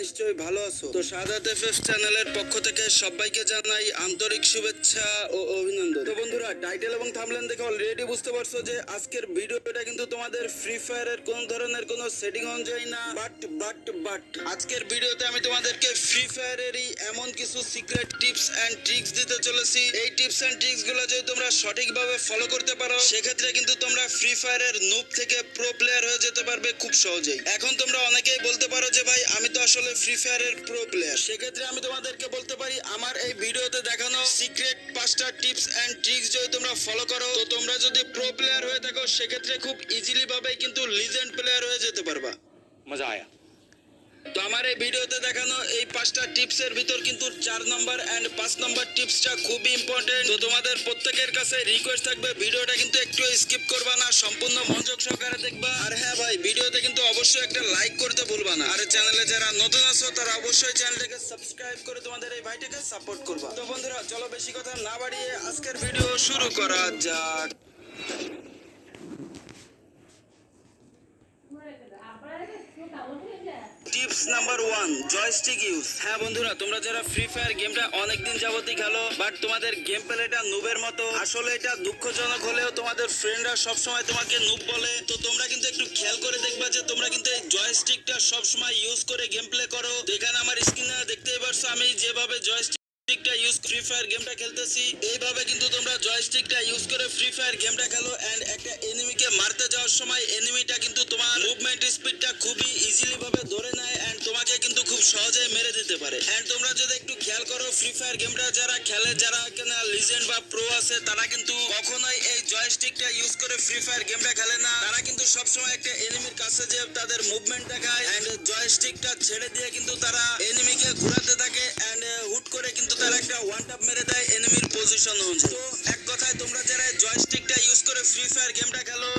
নিশ্চয়ই ভালো আছো। তো সাদাত এফএফ চ্যানেলের পক্ষ থেকে সবাইকে জানাই আন্তরিক শুভেচ্ছা ও অভিনন্দন। তো বন্ধুরা, টাইটেল এবং থামলেন দেখে অলরেডি বুঝতে পারছ যে আজকের ভিডিওটা কিন্তু তোমাদের ফ্রি ফায়ারের কোন ধরনের কোনো সেটিং অনুযায়ী না বাট বাট বাট আজকের ভিডিওতে আমি তোমাদেরকে ফ্রি ফায়ারেরই এমন কিছু সিক্রেট টিপস এন্ড ট্রিক্স দিতে চলেছি। এই টিপস এন্ড ট্রিক্সগুলো যদি তোমরা সঠিকভাবে ফলো করতে পারো, সেক্ষেত্রে কিন্তু তোমরা ফ্রি ফায়ারের নুব থেকে প্রো প্লেয়ার হয়ে যেতে পারবে খুব সহজেই। এখন তোমরা অনেকেই বলতে পারো যে, ভাই, আমি তো আসলে ফ্রি ফায়ারের প্রো প্লেয়ার সেক্ষেত্রে আমি তোমাদেরকে বলতে পারি, আমার এই ভিডিওতে দেখানো সিক্রেট পাঁচটা টিপস অ্যান্ড ট্রিক্স যদি তোমরা ফলো করো, তো তোমরা যদি প্রো প্লেয়ার হয়ে থাকো, সেক্ষেত্রে খুব ইজিলি ভাবে কিন্তু লিজেন্ড প্লেয়ার হয়ে যেতে পারবা। মজা আয়া। তো আমার এই ভিডিওতে দেখানো এই পাঁচটা টিপস এর ভিতর কিন্তু চার নম্বর এন্ড পাঁচ নম্বর টিপসটা খুবই ইম্পর্টেন্ট তো তোমাদের প্রত্যেকের কাছে রিকোয়েস্ট থাকবে, ভিডিওটা কিন্তু একটু স্কিপ করবা না, সম্পূর্ণ মনোযোগ সহকারে দেখবা। আর হ্যাঁ ভাই, ভিডিওতে কিন্তু অবশ্যই একটা লাইক করতে ভুলবা না। আর চ্যানেলে যারা নতুন আছো, তারা অবশ্যই চ্যানেলটাকে সাবস্ক্রাইব করে তোমাদের এই ভাইটাকে সাপোর্ট করবা। তো বন্ধুরা, চলো বেশি কথা না বাড়িয়ে আজকের ভিডিও শুরু করা যাক। Tips number one joystick use হ্যাঁ বন্ধুরা, তোমরা যারা ফ্রি ফায়ার গেমটা অনেকদিন যাবতই খেলো বাট তোমাদের গেম প্লেটা নুবের মতো, আসলে এটা দুঃখজনক হলেও তোমাদের ফ্রেন্ডরা সবসময় তোমাকে নুব বলে। তো তোমরা কিন্তু একটু খেয়াল করে দেখবা যে তোমরা কিন্তু এই জয়স্টিকটা সবসময় ইউজ করে গেম প্লে করো এখানে আমার স্ক্রিনে দেখতেই পারছ, আমি যেভাবে জয়স্টিক জয়স্টিকটা ইউজ ফ্রি ফায়ার গেমটা খেলতেছি, এইভাবে কিন্তু তোমরা জয়স্টিকটা ইউজ করে ফ্রি ফায়ার গেমটা খেলো। এন্ড একটা এনিমিকে মারতে যাওয়ার সময় এনিমিটা কিন্তু তোমার মুভমেন্ট স্পিডটা খুবই ফ্রি ফায়ার গেমটা যারা খেলে, যারা কিনা লিজেন্ড বা প্রো আছে, তারা কিন্তু কখনোই এই জয়স্টিকটা ইউজ করে ফ্রি ফায়ার গেমটা খেলে না। তারা কিন্তু সবসময় একটা এনিমির কাছে যে তাদের মুভমেন্ট দেখায় এন্ড জয়স্টিকটা ছেড়ে দিয়ে কিন্তু তারা এনিমিকে ঘোরাতে থাকে এন্ড হুট করে কিন্তু তারা একটা ওয়ান টাপ মেরে দেয় এনিমির পজিশন অনুযায়ী। তো এক কথায় তোমরা যারা জয়স্টিকটা ইউজ করে ফ্রি ফায়ার গেমটা খেলো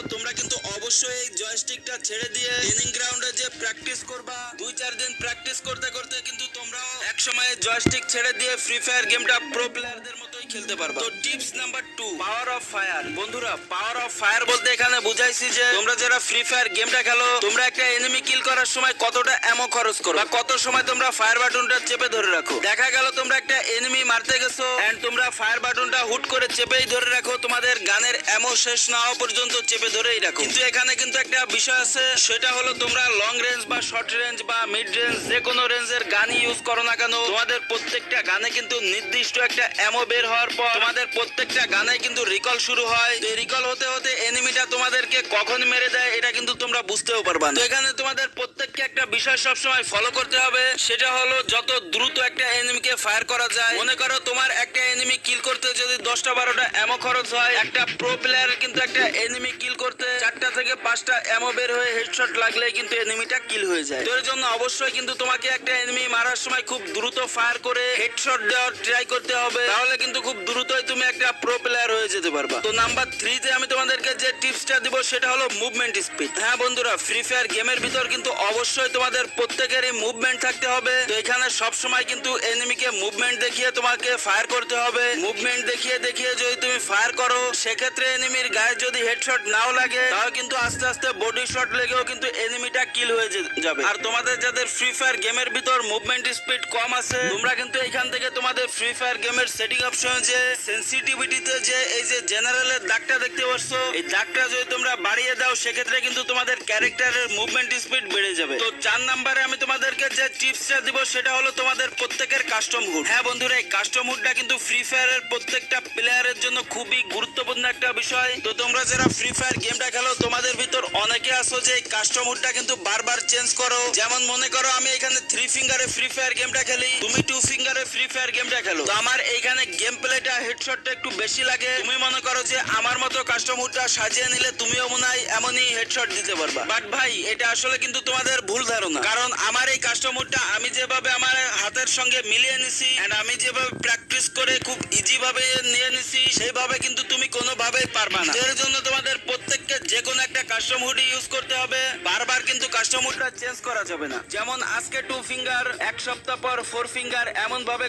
এই ছেড়ে দিয়ে ট্রেনিং গ্রাউন্ডে যে প্র্যাকটিস করবা, দুই চার দিন প্র্যাকটিস করতে করতে কিন্তু তোমরাও এক সময় জয়স্টিক ছেড়ে দিয়ে ফ্রি ফায়ার গেমটা প্রো প্লেয়ারদের খেলতে পারবা। তো tips number two power of fire বন্ধুরা পাওয়ার অফ ফায়ার বলতে এখানে বুঝাইছি যে, তোমরা যারা ফ্রি ফায়ার গেমটা খেলো, তোমরা একটা এনিমি কিল করার সময় কতটা এমো খরচ করো বা কত সময় তোমরা ফায়ার বাটনটা চেপে ধরে রাখো। দেখা গেল তোমরা একটা এনিমি মারতে গেছো এন্ড তোমরা ফায়ার বাটনটা হুট করে চেপেই ধরে রাখো, তোমাদের গানের এমো শেষ না হওয়া পর্যন্ত চেপে ধরেই রাখো। কিন্তু এখানে কিন্তু একটা বিষয় আছে, সেটা হলো তোমরা লং রেঞ্জ বা শর্ট রেঞ্জ বা মিড রেঞ্জ যে কোনো রেঞ্জের গান ইউজ করো না কেন, তোমাদের প্রত্যেকটা গানে কিন্তু নির্দিষ্ট একটা এমো বের হওয়ার পর তোমাদের প্রত্যেকটা গানে কিন্তু রিকল শুরু হয়। তো রিকল হতে হতে এনিমিটা তোমাদেরকে কখন মেরে দেয়, এটা কিন্তু তোমরা বুঝতেও পারবা না। এখানে তোমাদের প্রত্যেককে একটা বিষয় সবসময় ফলো করতে হবে। সেটা হলো, যত দ্রুত একটা এনিমিকে ফায়ার করা যায়, মনে করো তোমার একটা এনিমি কিল করতে যদি দশটা বারোটা এমো খরচ হয়, একটা প্রো প্লেয়ারের কিন্তু একটা এনিমি কিল করতে চারটা থেকে পাঁচটা এমো বের হয়ে হেডশট লাগলে কিন্তু এনিমিটা কিল হয়ে যায়। তো এর জন্য অবশ্যই কিন্তু তোমাকে একটা এনিমি মারার সময় খুব দ্রুত ফায়ার করে হেডশট দেওয়ার ট্রাই করতে হবে। তাহলে কিন্তু খুব দ্রুতই তুমি একটা প্রো প্লেয়ার হয়ে যেতে পারবা। তো নাম্বার থ্রিতে আমি তোমাদেরকে যে টিপসটা দিব, সেটা হলো মুভমেন্ট স্পিড হ্যাঁ বন্ধুরা ফ্রি ফায়ার গেমের ভিতর কিন্তু অবশ্যই তোমাদের প্রত্যেকেরই মুভমেন্ট থাকতে হবে। তো এখানে সব সময় কিন্তু এনিমিকে মুভমেন্ট দেখিয়ে তোমাকে ফায়ার করতে হবে। মুভমেন্ট দেখিয়ে দেখিয়ে যদি তুমি ফায়ার করো, সেক্ষেত্রে এনিমির গায়ে যদি হেডশট নাও লাগে তাহলে কিন্তু আস্তে আস্তে বডি শট লেগেও কিন্তু এনিমিটা কিল হয়ে যাবে। আর তোমাদের যাদের ফ্রি ফায়ার গেমের ভিতর মুভমেন্ট স্পিড কম আছে, তোমরা কিন্তু এখান থেকে তোমাদের ফ্রি ফায়ার গেমের সেটিং অপশন যে সেন্সিটিভিটিতে যে এই যে জেনারেলের দাগটা দেখতে পাচ্ছ এই দাগটা যদি তোমরা বাড়িয়ে দাও, সেক্ষেত্রে কিন্তু তোমাদের ক্যারেক্টারের মুভমেন্ট স্পিড বেড়ে যাবে। তো চার নাম্বারে আমি তোমাদেরকে যে টিপসটা দিব, সেটা হলো তোমাদের প্রত্যেকের কাস্টম হুড হ্যাঁ বন্ধুরা, এই কাস্টম হুডটা কিন্তু ফ্রি ফায়ারের প্রত্যেকটা প্লেয়ারের জন্য খুবই গুরুত্বপূর্ণ একটা বিষয়। তো তোমরা যারা ফ্রি ফায়ার গেমটা খেলো, তোমাদের ভিতর অনেকে আসো যে এই কাস্টম হুডটা কিন্তু বারবার চেঞ্জ করো। যেমন মনে করো, আমি এখানে থ্রি ফিঙ্গারে ফ্রি ফায়ার গেমটা খেলি, তুমি টু ফিঙ্গারে ফ্রি ফায়ার গেমটা খেলো। তো আমার এইখানে গেম প্লেটা হেডশটটা একটু বেশি লাগে। তুমি মনে করো যে আমার মতো কাস্টমারটা সাজিয়ে নিলে তুমিও মনে হয় এমনই হেডশট দিতে পারবা। বাট ভাই, এটা আসলে কিন্তু তোমাদের ভুল ধারণা। কারণ আমার এই কাস্টমারটা আমি যেভাবে আমার হাতের সঙ্গে মিলিয়ে নিছি এন্ড আমি যেভাবে প্র্যাকটিস করে খুব ইজি ভাবে নিয়ে নিছি, সেইভাবে কিন্তু তুমি কোনোভাবেই পারবা না। এর জন্য তোমাদের প্রত্যেককে তোমাদেরকে যে কোনো একটা কাস্টম হুডি ইউজ করতে হবে। বারবার কিন্তু কাস্টম হুডটা চেঞ্জ করা যাবে না। যেমন আজকে টু ফিঙ্গার এক সপ্তাহ পর ফোর ফিঙ্গার এমন ভাবে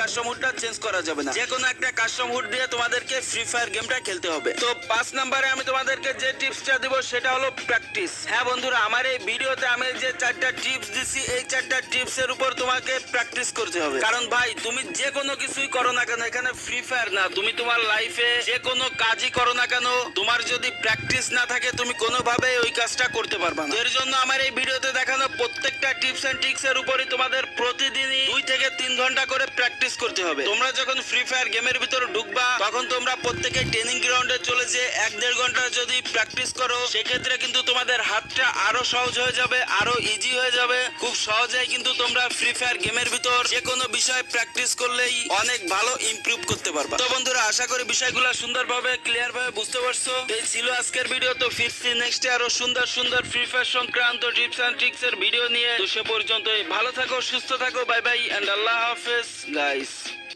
কাস্টম হুডটা চেঞ্জ করা যাবে না। যে কোনো একটা কাস্টম হুড দিয়ে তোমাদেরকে ফ্রি ফায়ার গেমটা খেলতে হবে। তো পাঁচ নাম্বারে আমি তোমাদেরকে যে টিপসটা দিব, সেটা হলো প্র্যাকটিস হ্যাঁ বন্ধুরা, আমার এই ভিডিওতে আমি যে চারটা টিপস দিছি, এই চারটা টিপস এর উপর তোমাকে প্র্যাকটিস করতে হবে। কারণ ভাই, তুমি যে কোনো কিছুই করো না কেন, এখানে ফ্রি ফায়ার না। তুমি তোমার লাইফে যে কোনো কাজই করো না কেন, তোমার যদি প্র্যাকটিস না থাকে, তুমি কোনোভাবে ওই কাজটা করতে পারবে না। এর জন্য আমার এই ভিডিওতে দেখানো প্রত্যেকটা টিপস এন্ড ট্রিক্স এর উপরই তোমাদের প্রতিদিনই দুই থেকে তিন ঘণ্টা করে প্র্যাকটিস করতে হবে। তোমরা যখন ফ্রি ফায়ার গেমের ভিতরে ঢুকবা, তখন তোমরা প্রত্যেকে ট্রেনিং গ্রাউন্ডে চলে যে এক দেড় ঘণ্টা যদি প্র্যাকটিস করো, সেক্ষেত্রে কিন্তু তোমাদের হাতটা আরও সহজ হয়ে যাবে, আরও ইজি হয়ে যাবে। খুব সহজেই কিন্তু তোমরা ফ্রি ফায়ার গেমের ভিতর যে কোনো বিষয় প্র্যাকটিস করলেই অনেক ভালো ইমপ্রুভ করতে পারবা। তো বন্ধুরা, আশা করি বিষয়গুলো সুন্দরভাবে ক্লিয়ার ভাবে বুঝতে পারছ। এই ছিল আজকের ভিডিও তো ফিরছি নেক্সট আরও সুন্দর সুন্দর ফ্রি ফায়ার সংক্রান্ত টিপস এন্ড ট্রিক্স এর ভিডিও নিয়ে। সে পর্যন্ত ভালো থাকো, সুস্থ থাকো বাই বাই এন্ড আল্লাহ হাফেজ গাইস